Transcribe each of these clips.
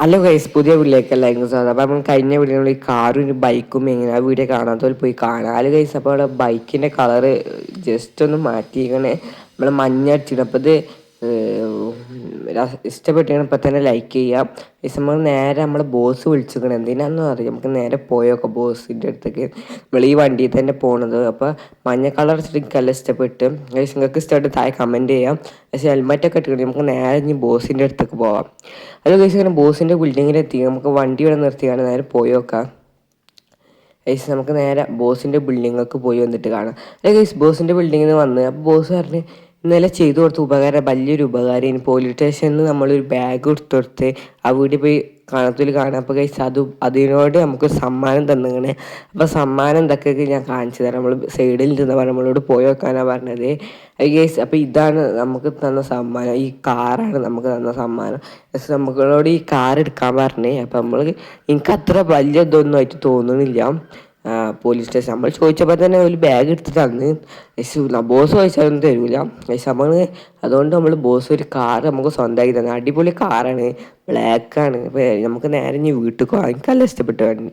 Hello guys പുതിയ വീട്ടിലേക്കല്ലായിരുന്നു sir അപ്പോൾ നമ്മൾ കഴിഞ്ഞ വീഡിയോയിൽ ഈ കാറും ഒരു ബൈക്കും എങ്ങനെ ആ വീഡിയോ കാണാത്തവർ പോയി കാണാം. അല്ല ഗൈസ് അപ്പോൾ അവിടെ ബൈക്കിന്റെ കളറ് ജസ്റ്റ് ഒന്ന് മാറ്റിയിരിക്കണേ. നമ്മൾ മഞ്ഞ അടിച്ചിട്ട് അപ്പോൾ ഇത് ഇഷ്ടപ്പെട്ടാണ് ഇപ്പം തന്നെ ലൈക്ക് ചെയ്യാം. ഈ സമയം നേരെ നമ്മൾ ബോസ് വിളിച്ചിരിക്കണം എന്തിനാണെന്ന് അറിയാം. നമുക്ക് നേരെ പോയൊക്കെ ബോസിന്റെ അടുത്തേക്ക്. നമ്മൾ ഈ വണ്ടിയിൽ തന്നെ പോണത്. അപ്പോൾ മഞ്ഞ കളർ എനിക്കെല്ലാം ഇഷ്ടപ്പെട്ട്. നിങ്ങൾക്ക് ഇഷ്ടമായിട്ട് താഴെ കമന്റ് ചെയ്യാം. പക്ഷേ ഹെൽമെറ്റൊക്കെ ഇട്ടിട്ട് നമുക്ക് നേരെ ഇനി ബോസിന്റെ അടുത്തേക്ക് പോവാം. അത് ഇങ്ങനെ ബോസിന്റെ ബിൽഡിങ്ങിൽ എത്തി. നമുക്ക് വണ്ടി ഇവിടെ നിർത്തിയാണ് നേരെ പോയി നോക്കാം ഗൈസ് നമുക്ക് നേരെ ബോസിന്റെ ബിൽഡിങ്ങൊക്കെ പോയി വന്നിട്ട് കാണാം. അല്ലെ ഗൈസ് ബോസിന്റെ ബിൽഡിങ്ങിൽ നിന്ന് വന്ന്. അപ്പോൾ ബോസ് പറഞ്ഞ് ഇന്നലെ ചെയ്തു കൊടുത്ത ഉപകാരം വലിയൊരു ഉപകാരം ഇനി പോലീസ് സ്റ്റേഷനിൽ നമ്മളൊരു ബാഗ് എടുത്തെടുത്ത് ആ വീട്ടിൽ പോയി കാണത്തിൽ കാണാം അപ്പോൾ ഗൈസ് അത് അതിനോട് നമുക്ക് സമ്മാനം തന്നിങ്ങനെ. അപ്പോൾ സമ്മാനം എന്തൊക്കെ ഞാൻ കാണിച്ചു തരാം. നമ്മൾ സൈഡിൽ നിന്ന് നമ്മളോട് പോയി വെക്കാനാണ് പറഞ്ഞത്. ഗേസ് അപ്പോൾ ഇതാണ് നമുക്ക് തന്ന സമ്മാനം. ഈ കാറാണ് നമുക്ക് തന്ന സമ്മാനം. നമ്മളോട് ഈ കാർ എടുക്കാൻ പറഞ്ഞേ. അപ്പോൾ നമ്മൾ എനിക്ക് അത്ര വലിയ ഇതൊന്നും ആയിട്ട് തോന്നുന്നില്ല. പോലീസ് സ്റ്റേഷൻ നമ്മൾ ചോദിച്ചപ്പോൾ തന്നെ ഒരു ബാഗ് എടുത്ത് തന്ന്. ബോസ് ചോദിച്ചാലൊന്നും തരൂല. നമ്മൾ അതുകൊണ്ട് നമ്മൾ ബോസ് ഒരു കാർ നമുക്ക് സ്വന്തമാക്കി തന്നെ. അടിപൊളി കാറാണ് ബ്ലാക്കാണ് നമുക്ക് നേരെ ഇനി വീട്ടിൽ വാങ്ങിക്കാൻ ഇഷ്ടപ്പെട്ടു വേണ്ടി.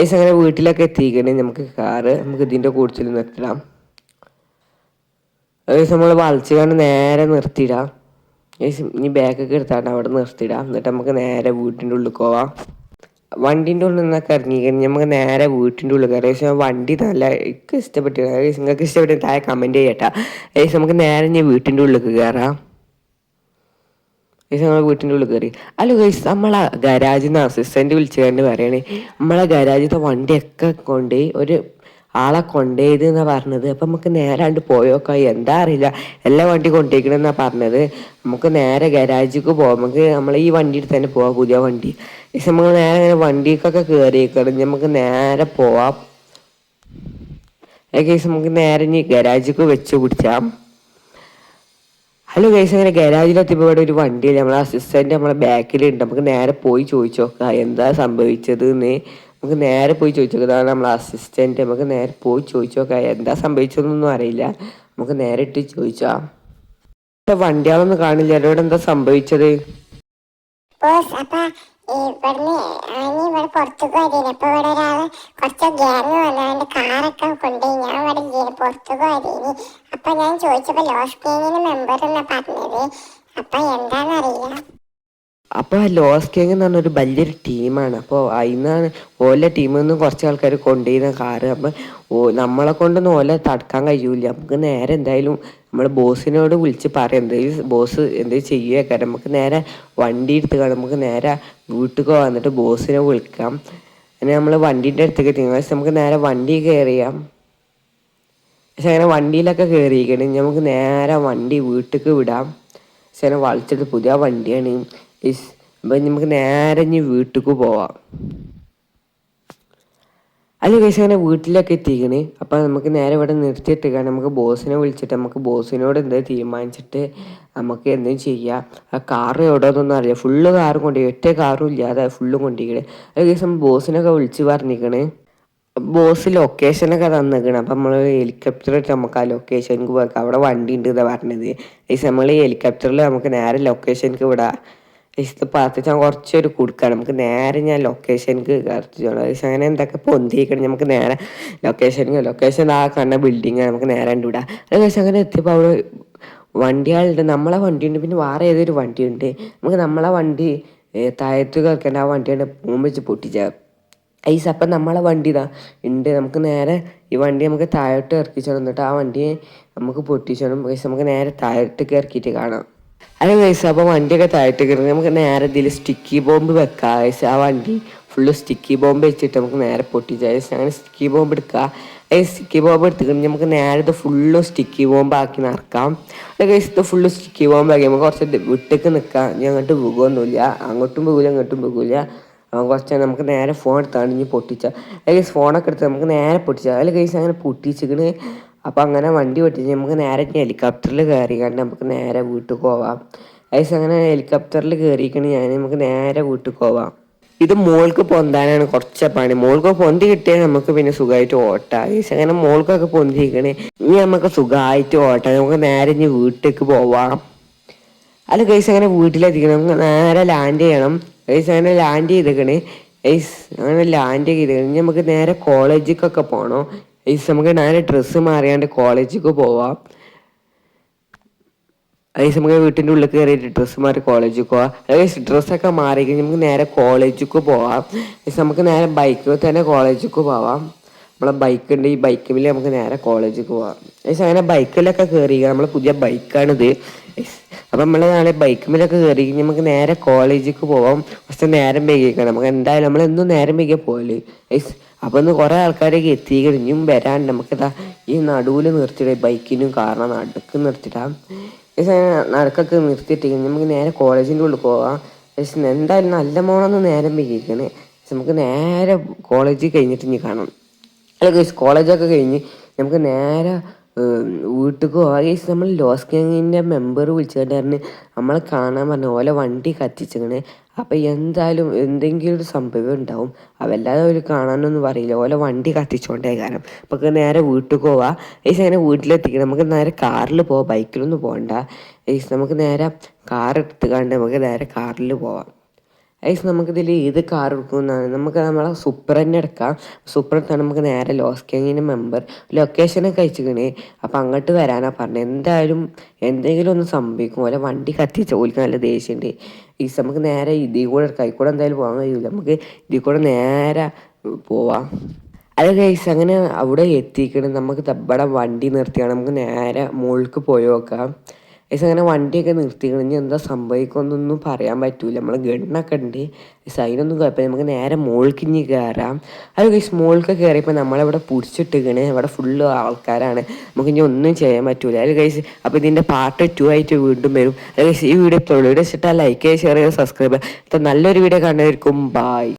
ഏസ് അങ്ങനെ വീട്ടിലൊക്കെ എത്തിക്കണേ. നമുക്ക് കാറ് നമുക്ക് ഇതിന്റെ കൂടുതൽ നിർത്തിടാം. ഏകദേശം നമ്മൾ വളച്ച് കണ്ട് നേരെ നിർത്തിയിടാം. ഏകദേശം ഇനി ബാഗൊക്കെ എടുത്താണ്ട് അവിടെ നിർത്തിയിടാം. എന്നിട്ട് നമുക്ക് നേരെ വീട്ടിന്റെ ഉള്ളിൽ പോവാം. വണ്ടിന്റെ ഉള്ളിൽ നിന്നൊക്കെ ഇറങ്ങി കഴിഞ്ഞാൽ നമുക്ക് നേരെ വീട്ടിന്റെ ഉള്ളിൽ കയറി. ഏകദേശം വണ്ടി നല്ല എനിക്ക് ഇഷ്ടപ്പെട്ടു ഏകദേശം നിങ്ങൾക്ക് ഇഷ്ടപ്പെട്ടു താഴെ കമന്റ് ചെയ്യട്ടാ. ഏകദേശം നമുക്ക് നേരെ ഞാൻ വീട്ടിന്റെ ഉള്ളിൽ കയറാം. ഏകദേശം നമ്മൾ വീട്ടിന്റെ ഉള്ളിൽ കയറി. അല്ല ഗൈസ് നമ്മളെ ഗരാജിൽ നിന്ന് അസിസ്റ്റന്റ് വിളിച്ചു കണ്ട് പറയണേ. നമ്മളെ ഗരാജിത്തെ വണ്ടിയൊക്കെ കൊണ്ട് ഒരു ആളെ കൊണ്ടേത് എന്നാ പറഞ്ഞത്. അപ്പം നമുക്ക് നേരാണ്ട് പോയോക്കോ. എന്താ അറിയില്ല. എല്ലാ വണ്ടി കൊണ്ടേക്കണെന്നാ പറഞ്ഞത്. നമുക്ക് നേരെ ഗരാജിക്ക് പോവാം. നമുക്ക് നമ്മൾ ഈ വണ്ടിയിൽ തന്നെ പോവാം. പുതിയ വണ്ടി. പക്ഷെ നേരെ ഇങ്ങനെ വണ്ടിക്കൊക്കെ കയറിയേക്കണം നമുക്ക് നേരെ പോവാം. ഏകദേശം നമുക്ക് നേരെ ഇനി ഗരാജിക്ക് വെച്ച് പിടിച്ചാം. ഹലോ ഗൈസ് അങ്ങനെ ഗരാജിലെത്തിയപ്പോൾ ഇവിടെ ഒരു വണ്ടിയില്ല? നമ്മളെ അസിസ്റ്റന്റ് നമ്മളെ ബാക്കിലുണ്ട് നമുക്ക് നേരെ പോയി ചോദിച്ചു നോക്കാം എന്താ സംഭവിച്ചത് എന്ന്. നമുക്ക് നേരെ പോയി ചോദിച്ചു നോക്കാം നമ്മളെ അസിസ്റ്റന്റ് നമുക്ക് നേരെ പോയി ചോദിച്ചു നോക്കാം എന്താ സംഭവിച്ചതെന്നൊന്നും അറിയില്ല. നമുക്ക് നേരെ ഇട്ട് ചോദിച്ചാ. വണ്ടിയാളൊന്നും കാണില്ല. ഇവിടെ എന്താ സംഭവിച്ചത്? അപ്പൊ കാറൊക്കെ ഞാൻ ഞാൻ ചോദിച്ചപ്പോ ലോസ് ഗാങ്ങിന് മെമ്പർ എന്നാ പറഞ്ഞത്. അപ്പൊ എന്താന്നറിയില്ല അപ്പോൾ ലോസ് കിങ് എന്ന് പറഞ്ഞൊരു വലിയൊരു ടീമാണ്. അപ്പോൾ അതിന്നാണ് ഓല ടീമിൽ നിന്ന് കുറച്ച് ആൾക്കാർ കൊണ്ടുവരുന്ന കാറ്. അപ്പം ഓ നമ്മളെ കൊണ്ടൊന്നും ഓല തടുക്കാൻ കഴിയൂല. നമുക്ക് നേരെ എന്തായാലും നമ്മൾ ബോസിനോട് വിളിച്ച് പറയാം. എന്തെങ്കിലും ബോസ് എന്തെങ്കിലും ചെയ്യുക നമുക്ക് നേരെ വണ്ടി എടുത്ത് കാണാം. നമുക്ക് നേരെ വീട്ടിൽ വന്നിട്ട് ബോസിനെ വിളിക്കാം. അങ്ങനെ നമ്മൾ വണ്ടീന്റെ അടുത്തേക്ക് എത്തി. നമുക്ക് നേരെ വണ്ടി കയറിയാം പക്ഷെ അങ്ങനെ വണ്ടിയിലൊക്കെ കയറിയിരിക്കണം നമുക്ക് നേരെ വണ്ടി വീട്ടിലേക്ക് വിടാം. പക്ഷെ അങ്ങനെ വളച്ചിട്ട് പുതിയ വണ്ടിയാണ്. ഇസ് അപ്പം നമുക്ക് നേരെ ഇനി വീട്ടിലേക്ക് പോവാം. അല്ല കേസ് അങ്ങനെ വീട്ടിലൊക്കെ എത്തിക്കണ്. അപ്പം നമുക്ക് നേരെ ഇവിടെ നിർത്തിയിട്ട് നമുക്ക് ബോസിനെ വിളിച്ചിട്ട് നമുക്ക് ബോസിനോട് എന്താ തീരുമാനിച്ചിട്ട് നമുക്ക് എന്തും ചെയ്യാം? ആ കാറ് എവിടെയൊന്നും അറിയാം ഫുള്ള് കാറും കൊണ്ടുപോയി ഒറ്റ കാറും ഇല്ലാതെ ഫുള്ളും കൊണ്ടിരിക്കണേ അത് നമ്മൾ ബോസിനൊക്കെ വിളിച്ച് പറഞ്ഞിരിക്കണേ ബോസ് ലൊക്കേഷനൊക്കെ തന്നിരിക്കണം അപ്പം നമ്മൾ ഹെലികോപ്റ്റർ ഇട്ട് നമുക്ക് ആ ലൊക്കേഷനിക്ക് പോയി അവിടെ വണ്ടി ഉണ്ട് എന്നാണ് പറഞ്ഞത് ഈ നമ്മൾ ഹെലികോപ്റ്ററിൽ നമുക്ക് നേരെ ലൊക്കേഷനിക്ക് വിടാം. ഇത് പാത്തിച്ചാൽ കുറച്ചൊരു കൊടുക്കുക നമുക്ക് നേരെ ഞാൻ ലൊക്കേഷനിക്ക് കറക്റ്റ് അങ്ങനെ എന്തൊക്കെ പൊന്തിക്കണം നമുക്ക് നേരെ ലൊക്കേഷനിക്ക് ലൊക്കേഷൻ ആ കണ്ട ബിൽഡിങ് നമുക്ക് നേരെ ഉണ്ട് വിടാം. അത് അങ്ങനെ എത്തിയപ്പോൾ അവിടെ വണ്ടികളുണ്ട് നമ്മളെ വണ്ടിയുണ്ട്. പിന്നെ വേറെ ഏതൊരു വണ്ടിയുണ്ട്? നമുക്ക് നമ്മളെ വണ്ടി താഴത്ത് കിടക്കേണ്ട ആ വണ്ടിയുടെ പൂം വെച്ച് പൊട്ടിച്ച. ഐസ് അപ്പം നമ്മളെ വണ്ടി ഇതാ ഉണ്ട് നമുക്ക് നേരെ ഈ വണ്ടി നമുക്ക് താഴോട്ട് ഇറക്കിച്ചോണം. എന്നിട്ട് ആ വണ്ടിയെ നമുക്ക് പൊട്ടിച്ചോണം. പക്ഷെ നമുക്ക് നേരെ താഴോട്ട് ഇറക്കിയിട്ട് കാണാം. അല്ല ഗൈസ് അപ്പോൾ വണ്ടിയൊക്കെ താഴ്ത്തി കയറി നമുക്ക് നേരെ ഇതിൽ സ്റ്റിക്കി ബോംബ് വെക്കാം. ഗൈസ് ആ വണ്ടി ഫുള്ള് സ്റ്റിക്കി ബോംബ് വെച്ചിട്ട് നമുക്ക് നേരെ പൊട്ടിച്ചാൽ ഗൈസ് അങ്ങനെ സ്റ്റിക്കി ബോംബ് എടുക്കുക ഈ സ്റ്റിക്കി ബോംബ് എടുത്തിട്ട് നമുക്ക് നേരെ ഇത് ഫുള്ളും സ്റ്റിക്കി ബോംബ് ആക്കി നടക്കാം. ഇത് ഫുള്ള് സ്റ്റിക്കി ബോംബ് ആക്കി നമുക്ക് കുറച്ച് വിട്ടേക്ക് നിൽക്കാം ഇനി അങ്ങോട്ട് പോകുമൊന്നുമില്ല അങ്ങോട്ടും പോകില്ല അങ്ങോട്ടും പോകില്ല കുറച്ച് നമുക്ക് നേരെ ഫോൺ എടുത്താണ് ഇനി പൊട്ടിച്ച. അല്ലെങ്കിൽ ഫോണൊക്കെ എടുത്ത് നമുക്ക് നേരെ പൊട്ടിച്ച. കേസ് അങ്ങനെ പൊട്ടിച്ചിക്കണ് അപ്പം അങ്ങനെ വണ്ടി പൊട്ടിച്ച് നമുക്ക് നേരെ ഹെലികോപ്റ്ററിൽ കയറി കണ്ട് നമുക്ക് നേരെ വീട്ടിൽ പോവാം. ഐസ് അങ്ങനെ ഹെലികോപ്റ്ററിൽ കയറിയിരിക്കണ ഞാൻ നമുക്ക് നേരെ വീട്ടിൽ പോവാം. ഇത് മോൾക്ക് പൊന്താനാണ് കുറച്ച് പണി. മോൾക്ക് പൊന്തി കിട്ടിയാൽ നമുക്ക് പിന്നെ സുഖമായിട്ട് ഓട്ടാം. ഐസ് അങ്ങനെ മോൾക്കൊക്കെ പൊന്തിയിരിക്കണേ. ഇനി നമുക്ക് സുഖമായിട്ട് ഓട്ടാം. നമുക്ക് നേരെ ഇനി വീട്ടിലേക്ക് പോവാം. അല്ല ഗൈസ് അങ്ങനെ വീട്ടിലെത്തിക്കണം. നേരെ ലാൻഡ് ചെയ്യണം. ഗൈസ് അങ്ങനെ ലാൻഡ് ചെയ്തേക്കണേ ഗൈസ് അങ്ങനെ ലാൻഡ് ചെയ്തേക്കണ് നമുക്ക് നേരെ കോളേജിലേക്കൊക്കെ പോകണം ഗൈസ് നമുക്ക് നേരെ ഡ്രസ്സ് മാറിയാണ്ട് കോളേജിലേക്ക് പോവാം. ഐസ് നമുക്ക് വീട്ടിന്റെ ഉള്ളിൽ കയറിയിട്ട് ഡ്രസ്സ് മാറി കോളേജിൽ പോവാം. അതായത് ഡ്രസ്സൊക്കെ മാറി നമുക്ക് നേരെ കോളേജിലേക്ക് പോവാം. ഐസ് നമുക്ക് നേരെ ബൈക്കിൽ തന്നെ കോളേജിലേക്ക് പോവാം. നമ്മളെ ബൈക്ക് ഉണ്ട്. ഈ ബൈക്കിൽ നമുക്ക് നേരെ കോളേജിലേക്ക് പോവാം. ഐസ് അങ്ങനെ ബൈക്കിലൊക്കെ കയറി നമ്മളെ പുതിയ ബൈക്കാണിത് അപ്പം നമ്മൾ നാളെ ബൈക്കിലൊക്കെ കയറി നമുക്ക് നേരെ കോളേജിലേക്ക് പോവാം. പക്ഷെ നേരം വൈകിക്കണം നമുക്ക് എന്തായാലും നമ്മൾ എന്നും നേരം വൈകിയാൽ പോലെ ഗൈസ് അപ്പോൾ ഇന്ന് കുറേ ആൾക്കാരൊക്കെ എത്തിക്കണം. ഇനിയും വരാണ്ട് നമുക്കിതാ ഈ നടുവിൽ നിർത്തിയിടാം ബൈക്കിനും കാരണം നടുക്ക് നിർത്തിയിടാം. നടക്കൊക്കെ നിർത്തിയിട്ട് നമുക്ക് നേരെ കോളേജിന്റെ ഉള്ളിൽ പോവാം. പക്ഷെ എന്തായാലും നല്ല മോണൊന്ന് നേരം വൈകിക്കണേ. നമുക്ക് നേരെ കോളേജിൽ കഴിഞ്ഞിട്ട് ഇനി കാണാം അല്ലെങ്കിൽ കോളേജൊക്കെ കഴിഞ്ഞ് നമുക്ക് നേരെ വീട്ടിൽ പോകാൻ നമ്മൾ ലോസ് ഗാങ്ങിന്റെ മെമ്പർ വിളിച്ചിട്ടുണ്ടായിരുന്നു നമ്മളെ കാണാൻ പറഞ്ഞു ഓല വണ്ടി കത്തിച്ചിങ്ങനെ അപ്പം എന്തായാലും എന്തെങ്കിലും ഒരു സംഭവം ഉണ്ടാവും. അവല്ലാതെ അവർ കാണാനൊന്നും പറയില്ല. ഓല വണ്ടി കത്തിച്ചോണ്ടേ കാരണം നമുക്ക് നേരെ വീട്ടിൽ പോവാം. ഗൈസ് അങ്ങനെ വീട്ടിലെത്തിക്കണം. നമുക്ക് നേരെ കാറിൽ പോവാം. ബൈക്കിലൊന്നും പോകണ്ട ഗൈസ് നമുക്ക് നേരെ കാർ എടുത്ത് കണ്ട് നമുക്ക് നേരെ കാറിൽ പോവാം. ഐസ് നമുക്കിതിൽ ഏത് കാർ എടുക്കുന്നതാണ് നമുക്ക് നമ്മളെ സൂപ്പർ തന്നെ എടുക്കാം. സൂപ്പർ എടുത്താൽ നമുക്ക് നേരെ ലോസ് ഗാങ്ങിന്റെ മെമ്പർ ലൊക്കേഷനൊക്കെ അയച്ചിക്കണേ അപ്പം അങ്ങോട്ട് വരാനാ പറഞ്ഞത്. എന്തായാലും എന്തെങ്കിലും ഒന്ന് സംഭവിക്കും. പോലെ വണ്ടി കത്തി ഓലിക്ക് നല്ല ദേഷ്യമുണ്ട് ഈ നമുക്ക് നേരെ ഇതിൽ കൂടെ എടുക്കാം. കൂടെ എന്തായാലും പോകാൻ കഴിയില്ല നമുക്ക് ഇതിൽ കൂടെ നേരെ പോവാം. അത് ഗൈസ് അങ്ങനെ അവിടെ എത്തിക്കണം. നമുക്ക് ഇവിടെ വണ്ടി നിർത്തിയാണ്. നമുക്ക് നേരെ മുകളിലേക്ക് പോയി നോക്കാം. ഏസ് അങ്ങനെ വണ്ടിയൊക്കെ നിർത്തി കഴിഞ്ഞ് എന്താ സംഭവിക്കുമെന്നൊന്നും പറയാൻ പറ്റൂല. നമ്മൾ ഗണ്ണൊക്കെ ഉണ്ട്. ഏസ് അതിനൊന്നും കുഴപ്പമില്ല. നമുക്ക് നേരെ മോൾക്ക് ഇനി കയറാം അത് കഴിച്ച് മോൾക്ക് കയറിയപ്പോൾ നമ്മളിവിടെ പുടിച്ചിട്ടിരിക്കണ്. ഇവിടെ ഫുള്ള് ആൾക്കാരാണ്. നമുക്ക് ഇനി ഒന്നും ചെയ്യാൻ പറ്റൂല. അത് കഴിച്ച് അപ്പോൾ ഇതിന്റെ പാർട്ട് ടു ആയിട്ട് വീണ്ടും വരും. അത് കഴിച്ച് ഈ വീഡിയോ തൊഴിൽ വെച്ചിട്ട് ലൈക്ക് ചെയ്യുക ഷെയർ ചെയ്യുക സബ്സ്ക്രൈബ് ചെയ്യുക നല്ലൊരു വീഡിയോ കണ്ടായിരിക്കും ബായ്